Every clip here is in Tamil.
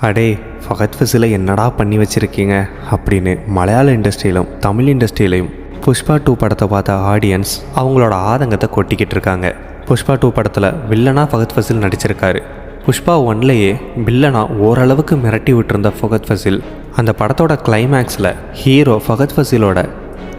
அடே ஃபகத் ஃபசிலை என்னடா பண்ணி வச்சுருக்கீங்க? அப்படின்னு மலையாள இண்டஸ்ட்ரியிலும் தமிழ் இண்டஸ்ட்ரியிலையும் புஷ்பா டூ படத்தை பார்த்த ஆடியன்ஸ் அவங்களோட ஆதங்கத்தை கொட்டிக்கிட்டு இருக்காங்க. புஷ்பா டூ படத்தில் வில்லனா ஃபகத் ஃபசில் நடிச்சிருக்காரு. புஷ்பா ஒன்லேயே வில்லனா ஓரளவுக்கு மிரட்டி விட்டிருந்த ஃபகத் ஃபசில் அந்த படத்தோட கிளைமேக்ஸில் ஹீரோ ஃபகத் ஃபசிலோட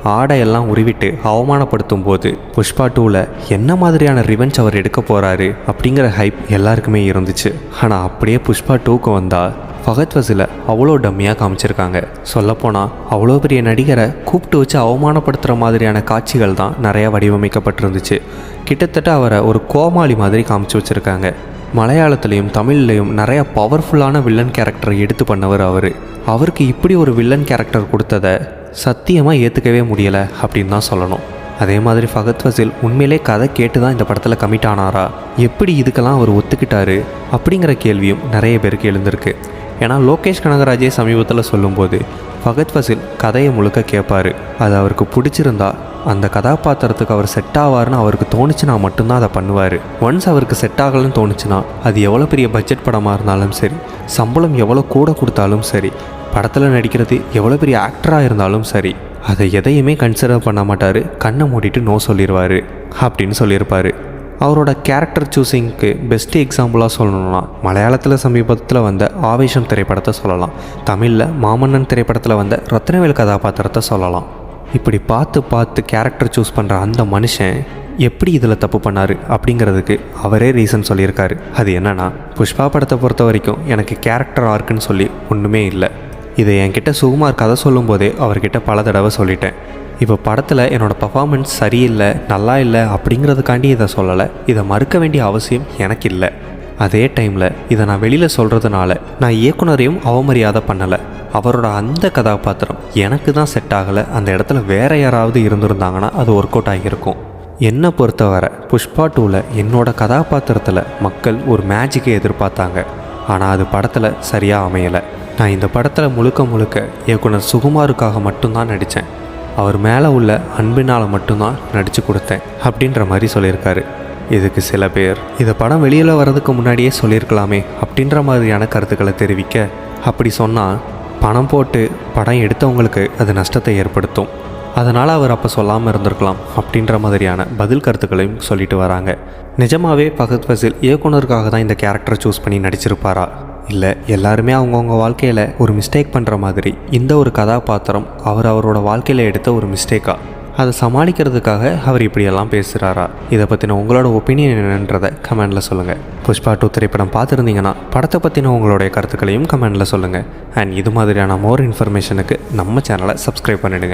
ஆடையெல்லாம் உருவிட்டு அவமானப்படுத்தும் போது புஷ்பா டூவில் என்ன மாதிரியான ரிவெஞ்ச் அவர் எடுக்க போகிறாரு அப்படிங்கிற ஹைப் எல்லாருக்குமே இருந்துச்சு. ஆனால் அப்படியே புஷ்பா டூக்கு வந்தால் ஃபகத் வசில அவ்வளோ டம்மியாக காமிச்சிருக்காங்க. சொல்லப்போனால் அவ்வளோ பெரிய நடிகரை கூப்பிட்டு வச்சு அவமானப்படுத்துகிற மாதிரியான காட்சிகள் தான் நிறையா வடிவமைக்கப்பட்டிருந்துச்சு. கிட்டத்தட்ட அவரை ஒரு கோமாளி மாதிரி காமிச்சு வச்சுருக்காங்க. மலையாளத்துலேயும் தமிழ்லேயும் நிறையா பவர்ஃபுல்லான வில்லன் கேரக்டரை எடுத்து பண்ணவர் அவர். அவருக்கு இப்படி ஒரு வில்லன் கேரக்டர் கொடுத்ததை சத்தியமாக ஏற்றுக்கவே முடியலை அப்படின்னு தான் சொல்லணும். அதே மாதிரி ஃபகத் ஃபசில் உண்மையிலே கதை கேட்டு தான் இந்த படத்தில் கமிட் ஆனாரா? எப்படி இதுக்கெல்லாம் அவர் ஒத்துக்கிட்டாரு? அப்படிங்கிற கேள்வியும் நிறைய பேருக்கு எழுந்திருக்கு. ஏன்னா லோகேஷ் கனகராஜே சமீபத்தில் சொல்லும்போது ஃபகத் ஃபசில் கதையை முழுக்க கேட்பார் அது அவருக்கு பிடிச்சிருந்தா அந்த கதாபாத்திரத்துக்கு அவர் செட் ஆவார்னு அவருக்கு தோணுச்சுன்னா மட்டும்தான் அதை பண்ணுவார். ஒன்ஸ் அவருக்கு செட் ஆகலன்னு தோணுச்சுன்னா அது எவ்வளோ பெரிய பட்ஜெட் படமாக இருந்தாலும் சரி சம்பளம் எவ்வளோ கூட கொடுத்தாலும் சரி படத்தில் நடிக்கிறது எவ்வளோ பெரிய ஆக்டராக இருந்தாலும் சரி அதை எதையுமே கன்சிடர் பண்ண மாட்டார். கண்ணை மூடிட்டு நோ சொல்லிடுவார் அப்படின்னு சொல்லியிருப்பார். அவரோட கேரக்டர் சூஸிங்க்கு பெஸ்ட் எக்ஸாம்பிளாக சொல்லணும்னா மலையாளத்தில் சமீபத்தில் வந்த ஆவேஷம் திரைப்படத்தை சொல்லலாம். தமிழில் மாமன்னன் திரைப்படத்தில் வந்த ரத்னவேல் கதாபாத்திரத்தை சொல்லலாம். இப்படி பார்த்து பார்த்து கேரக்டர் சூஸ் பண்ணுற அந்த மனுஷன் எப்படி இதில் தப்பு பண்ணார் அப்படிங்கிறதுக்கு அவரே ரீசன் சொல்லியிருக்காரு. அது என்னன்னா புஷ்பா படத்தை பொறுத்த வரைக்கும் எனக்கு கேரக்டர் ஆர்க்குன்னு சொல்லி ஒன்றுமே இல்லை. இதை என்கிட்ட சுகுமார் கதை சொல்லும்போதே அவர்கிட்ட பல தடவை சொல்லிட்டேன். இப்போ படத்தில் என்னோடய பர்ஃபாமன்ஸ் சரியில்லை நல்லா இல்லை அப்படிங்கிறதுக்காண்டி இதை சொல்லலை. இதை மறுக்க வேண்டிய அவசியம் எனக்கு இல்லை. அதே டைமில் இதை நான் வெளியில் சொல்கிறதுனால நான் இயக்குனரையும் அவமரியாதை பண்ணலை. அவரோட அந்த கதாபாத்திரம் எனக்கு தான் செட் ஆகலை. அந்த இடத்துல வேற யாராவது இருந்திருந்தாங்கன்னா அது ஒர்க் அவுட் ஆகியிருக்கும். என்னை பொறுத்தவரை புஷ்பா டூவில் என்னோட கதாபாத்திரத்தில் மக்கள் ஒரு மேஜிக்கை எதிர்பார்த்தாங்க. ஆனால் அது படத்தில் சரியாக அமையலை. நான் இந்த படத்தில் முழுக்க முழுக்க இயக்குனர் சுகுமாருக்காக மட்டும்தான் நடித்தேன். அவர் மேலே உள்ள அன்பினால் மட்டும்தான் நடித்து கொடுத்தேன் அப்படின்ற மாதிரி சொல்லியிருக்காரு. இதுக்கு சில பேர் இதை படம் வெளியில் வர்றதுக்கு முன்னாடியே சொல்லியிருக்கலாமே அப்படின்ற மாதிரியான கருத்துக்களை தெரிவிக்க அப்படி சொன்னால் பணம் போட்டு படம் எடுத்தவங்களுக்கு அது நஷ்டத்தை ஏற்படுத்தும். அதனால் அவர் அப்போ சொல்லாமல் இருந்திருக்கலாம் அப்படின்ற மாதிரியான பதில் கருத்துக்களையும் சொல்லிட்டு வராங்க. நிஜமாவே பகத் ஃபசில் இயக்குனருக்காக தான் இந்த கேரக்டரை சூஸ் பண்ணி நடிச்சிருப்பாரா? இல்லை எல்லாருமே அவங்கவுங்க வாழ்க்கையில் ஒரு மிஸ்டேக் பண்ணுற மாதிரி. இந்த ஒரு கதாபாத்திரம் அவர் அவரோட வாழ்க்கையில் எடுத்த ஒரு மிஸ்டேக்கா அதை சமாளிக்கிறதுக்காக அவர் இப்படியெல்லாம் பேசுகிறாரா இதை பற்றின உங்களோட ஒப்பீனியன் என்னன்றதை கமெண்டில் சொல்லுங்கள் புஷ்பா டூ திரைப்படம் பார்த்துருந்தீங்கன்னா படத்தை பற்றின உங்களுடைய கருத்துக்களையும் கமெண்டில் சொல்லுங்கள் அண்ட் இது மாதிரியான மோர் இன்ஃபர்மேஷனுக்கு நம்ம சேனலை சப்ஸ்கிரைப் பண்ணிடுங்க.